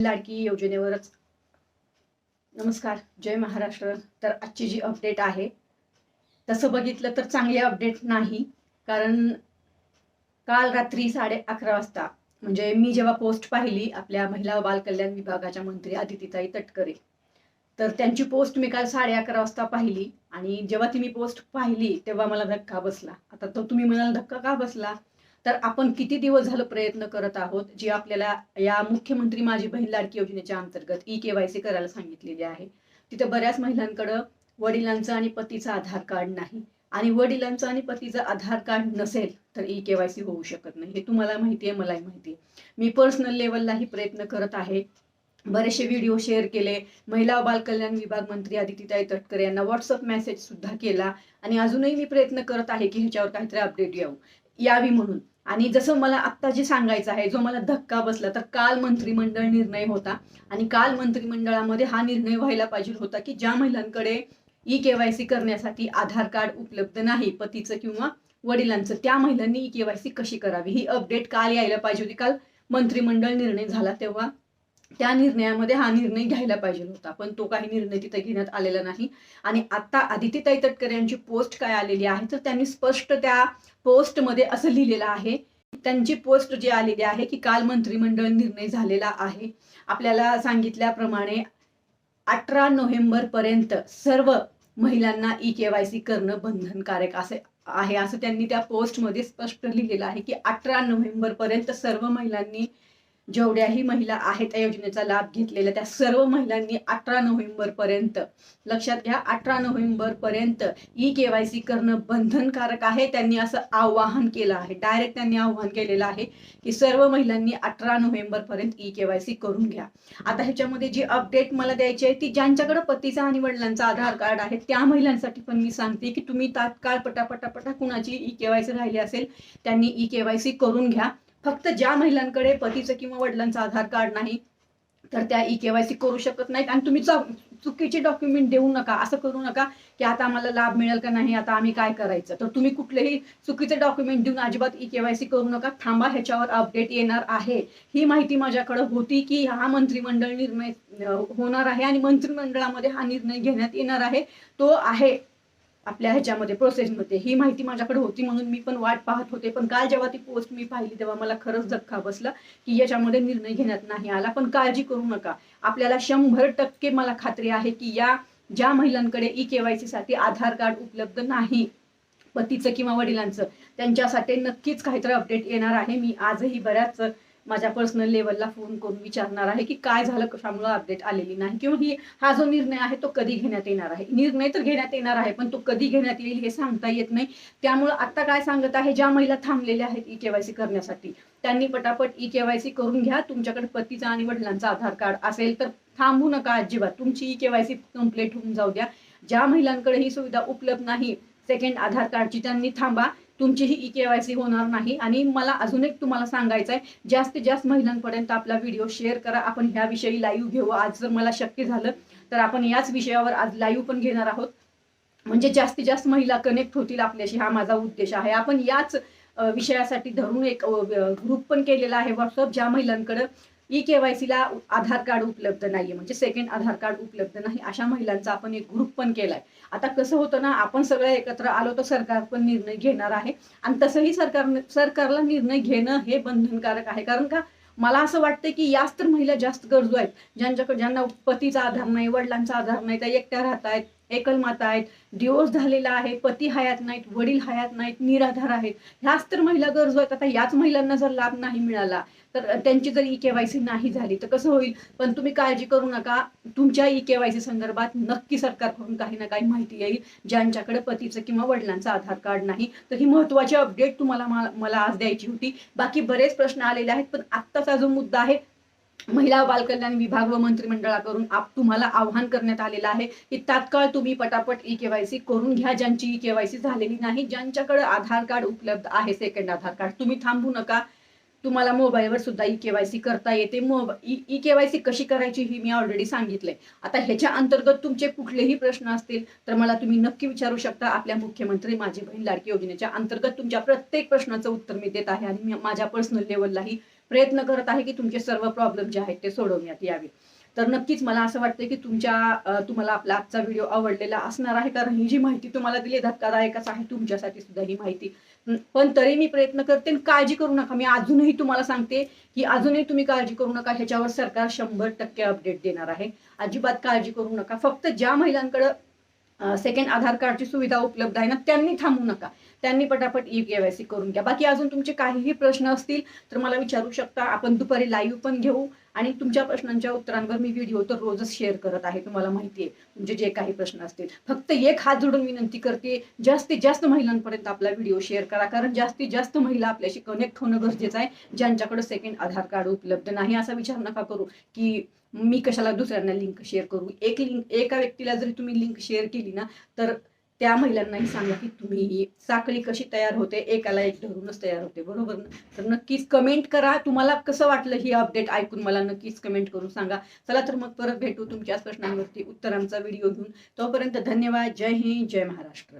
लाडकी योजनेवरच. नमस्कार जय महाराष्ट्र. तर आजची जी अपडेट आहे तसं बघितलं तर चांगली अपडेट नाही कारण काल रात्री साडे अकरा वाजता म्हणजे मी जेव्हा पोस्ट पाहिली आपल्या महिला व बालकल्याण विभागाच्या मंत्री आदितीताई तटकरे तर त्यांची पोस्ट मी काल साडे अकरा वाजता पाहिली आणि जेव्हा ती मी पोस्ट पाहिली तेव्हा मला धक्का बसला. आता तो तुम्ही म्हणाल धक्का का बसला? तर आपण किती दिवस झालं प्रयत्न करत आहोत जी आपल्याला या मुख्यमंत्री माझी बहीण लाडकी योजनेच्या अंतर्गत ई के वाय सी करायला सांगितलेली आहे. तिथे बऱ्याच महिलांकडं वडिलांचं आणि पतीचं आधार कार्ड नाही. आणि वडिलांचं आणि पतीचं आधार कार्ड नसेल तर ई के वाय सी होऊ शकत नाही. हे तुम्हाला माहिती आहे मलाही माहिती आहे. मी पर्सनल लेवललाही प्रयत्न करत आहे. बरेचसे व्हिडिओ शेअर केले. महिला व विभाग मंत्री आदितीताई तटकरे यांना व्हॉट्सअप मेसेज सुद्धा केला. आणि अजूनही मी प्रयत्न करत आहे की ह्याच्यावर काहीतरी अपडेट येऊ यावी म्हणून. आणि जसं मला आत्ता जे सांगायचं आहे जो मला धक्का बसला तर काल मंत्रिमंडळ निर्णय होता. आणि काल मंत्रिमंडळामध्ये हा निर्णय व्हायला पाहिजे होता की ज्या महिलांकडे ई केवायसी करण्यासाठी आधार कार्ड उपलब्ध नाही पतीचं किंवा वडिलांचं त्या महिलांनी ई केवायसी कशी करावी? ही अपडेट काल यायला पाहिजे होती. काल मंत्रिमंडळ निर्णय झाला तेव्हा त्या निर्णयामध्ये हा निर्णय घ्यायला पाहिजे होता. पण तो काही निर्णय तिथे घेण्यात आलेला नाही. आणि आता आदित्यताई तटकरे यांची पोस्ट काय आलेली आहे? तर त्यांनी स्पष्ट त्या पोस्टमध्ये असं लिहिलेलं आहे. त्यांची पोस्ट जी आलेली आहे की काल मंत्रिमंडळ निर्णय झालेला आहे. आपल्याला सांगितल्याप्रमाणे अठरा नोव्हेंबर पर्यंत सर्व महिलांना ई के वाय सी करणं बंधनकारक असे आहे असं त्यांनी त्या पोस्टमध्ये स्पष्ट लिहिलेलं आहे की अठरा नोव्हेंबर पर्यंत सर्व महिलांनी जेवढ्याही महिला आहेत त्या योजनेचा लाभ घेतलेल्या त्या सर्व महिलांनी अठरा नोव्हेंबर पर्यंत लक्षात घ्या अठरा नोव्हेंबर पर्यंत ई के वाय सी करणं बंधनकारक आहे. त्यांनी असं आवाहन केलं आहे. डायरेक्ट त्यांनी आवाहन केलेलं आहे की सर्व महिलांनी अठरा नोव्हेंबर पर्यंत ई के वाय सी करून घ्या. आता ह्याच्यामध्ये जी अपडेट मला द्यायची आहे ती ज्यांच्याकडे पतीचा आणि वडिलांचा आधार कार्ड आहे त्या महिलांसाठी पण मी सांगते की तुम्ही तात्काळ पटापटापटा कुणाची ई के वाय सी राहिली असेल त्यांनी ई के वाय सी करून घ्या. फक्त ज्या महिलांकडे पतीचं किंवा वडिलांचं आधार कार्ड नाही तर त्या ई केवायसी करू शकत नाहीत आणि तुम्ही चुकीचे डॉक्युमेंट देऊ नका असं करू नका की आता आम्हाला लाभ मिळेल का नाही आता आम्ही काय करायचं? तर तुम्ही कुठलेही चुकीचे डॉक्युमेंट देऊन अजिबात ई केवायसी करू नका थांबा ह्याच्यावर अपडेट येणार आहे. ही माहिती माझ्याकडे होती की हा मंत्रिमंडळ निर्णय होणार आहे आणि मंत्रिमंडळामध्ये हा निर्णय घेण्यात येणार आहे तो आहे. आपल्या ह्याच्यामध्ये प्रोसेसमध्ये ही माहिती माझ्याकडे होती म्हणून मी पण वाट पाहत होते. पण काल जेव्हा ती पोस्ट मी पाहिली तेव्हा मला खरंच धक्का बसला की याच्यामध्ये निर्णय घेण्यात नाही आला. पण काळजी करू नका. आपल्याला शंभर टक्के मला खात्री आहे की या ज्या महिलांकडे ई केवायसी साठी आधार कार्ड उपलब्ध नाही पतीचं किंवा वडिलांचं त्यांच्यासाठी नक्कीच काहीतरी अपडेट येणार आहे. मी आजही बऱ्याच माझ्या पर्सनल लेवलला फोन करून विचारणार आहे की काय झालं कशामुळे अपडेट आलेली नाही? किंवा ही हा जो निर्णय आहे तो कधी घेण्यात येणार आहे? निर्णय तर घेण्यात येणार आहे पण तो कधी घेण्यात येईल हे सांगता येत नाही. त्यामुळे आता काय सांगत आहे ज्या महिला थांबलेल्या आहेत ई केवायसी करण्यासाठी त्यांनी पटापट ई केवायसी करून घ्या. तुमच्याकडे पतीचा आणि वडिलांचा आधार कार्ड असेल तर थांबू नका अजिबात. तुमची ई केवायसी कंप्लीट होऊन जाऊ द्या. ज्या महिलांकडे ही सुविधा उपलब्ध नाही सेकंड आधार कार्डची त्यांनी थांबा. तुमची ही ई केवायसी होणार नाही. आणि मला अजून एक तुम्हाला सांगायचं आहे जास्तीत जास्त महिलांपर्यंत आपला व्हिडिओ शेअर करा. आपण ह्याविषयी लाईव्ह घेऊ. आज जर मला शक्य झालं तर आपण याच विषयावर आज लाईव्ह पण घेणार आहोत. म्हणजे जास्तीत जास्त महिला कनेक्ट होतील आपल्याशी. हा माझा उद्देश आहे. आपण याच विषयासाठी धरून एक ग्रुप पण केलेला आहे. व्हॉट्सअप ज्या महिलांकडे ई केवायसीला आधार कार्ड उपलब्ध नाहीये. म्हणजे सेकंड आधार कार्ड उपलब्ध नाही. अशा महिलांचा आपण एक ग्रुप पण केलाय. आता कसं होतं ना आपण सगळे एकत्र आलो तर सरकार पण निर्णय घेणार आहे. आणि तसंही सरकार सरकारला निर्णय घेणं हे बंधनकारक आहे. कारण का मला असं वाटतं की याच तर महिला जास्त गरजू आहेत. ज्यांच्याकडे ज्यांना पतीचा आधार नाही वडिलांचा आधार नाही त्या एकट्या राहत आहेत एकलमाता आहेत डिवोर्स झालेला आहे पती हयात नाहीत वडील हयात नाहीत निराधार आहेत. ह्याच तर महिला गरजू आहेत. आता याच महिलांना जर लाभ नाही मिळाला तर त्यांची जर ई केवायसी नाही झाली तर कसं होईल? पण तुम्ही काळजी करू नका. तुमच्या ई केवायसी संदर्भात नक्की सरकारकडून काही ना काही माहिती येईल. ज्यांच्याकडे पतीचं किंवा वडिलांचं आधार कार्ड नाही तर ही महत्वाची अपडेट तुम्हाला मला आज द्यायची होती. बाकी बरेच प्रश्न आलेले आहेत पण आत्ताचा जो मुद्दा आहे महिला बालकल्याण विभाग व मंत्रिमंडळाकडून तुम्हाला आव्हान करण्यात आलेलं आहे की तात्काळ तुम्ही पटापट ई केवायसी करून घ्या. ज्यांची ई केवायसी झालेली नाही ज्यांच्याकडे आधार कार्ड उपलब्ध आहे सेकंड आधार कार्ड तुम्ही थांबू नका. तुम्हाला मोबाईलवर सुद्धा ई केवायसी करता येते. ई केवायसी कशी करायची ही मी ऑलरेडी सांगितले आता ह्याच्या अंतर्गत तुमचे कुठलेही प्रश्न असतील तर मला तुम्ही नक्की विचारू शकता. आपल्या मुख्यमंत्री माझी बहीण लाडकी योजनेच्या अंतर्गत तुमच्या प्रत्येक प्रश्नाचं उत्तर मी देत आहे आणि माझ्या पर्सनल लेवललाही प्रयत्न करत आहे की तुमचे सर्व प्रॉब्लेम जे आहेत ते सोडवण्यात यावे. तर नक्कीच मला असं वाटतं की तुमच्या तुम्हाला आपला आजचा व्हिडिओ आवडलेला असणार आहे. कारण ही जी माहिती तुम्हाला दिली धक्कादायकच आहे. तुमच्यासाठी सुद्धा ही माहिती. पण तरी मी प्रयत्न करते काळजी करू नका. मी अजूनही तुम्हाला सांगते की अजूनही तुम्ही काळजी करू नका. ह्याच्यावर सरकार शंभर टक्के अपडेट देणार आहे. अजिबात काळजी करू नका. फक्त ज्या महिलांकडं सेकंड आधार कार्डची सुविधा उपलब्ध आहे ना त्यांनी थांबू नका. त्यांनी पटापट ई केवायसी करून घ्या. बाकी अजून तुमचे काहीही प्रश्न असतील तर मला विचारू शकता. आपण दुपारी लाईव्ह पण घेऊ आणि तुमच्या प्रश्नांच्या उत्तरांवर मी व्हिडिओ तर रोजच शेअर करत आहे. तुम्हाला माहिती आहे तुमचे जे काही प्रश्न असतील. फक्त एक हात जोडून विनंती करते जास्तीत जास्त महिलांपर्यंत आपला व्हिडिओ शेअर करा. कारण जास्तीत जास्त महिला आपल्याशी कनेक्ट होणं गरजेचं आहे. ज्यांच्याकडे सेकंड आधार कार्ड उपलब्ध नाही असा विचार नका करू की मी कशाला दुसऱ्यांना लिंक शेअर करू? एक लिंक एका व्यक्तीला जरी तुम्ही लिंक शेअर केली ना तर त्या महिलांनाही सांगा की तुम्ही ही साखळी कशी तयार होते? एकाला एक धरूनच तयार होते बरोबर ना? तर नक्कीच कमेंट करा. तुम्हाला कसं वाटलं ही अपडेट ऐकून मला नक्कीच कमेंट करून सांगा. चला तर मग परत भेटू तुमच्याच प्रश्नांवरती उत्तरांचा व्हिडिओ घेऊन. तोपर्यंत धन्यवाद. जय हिंद जय महाराष्ट्र.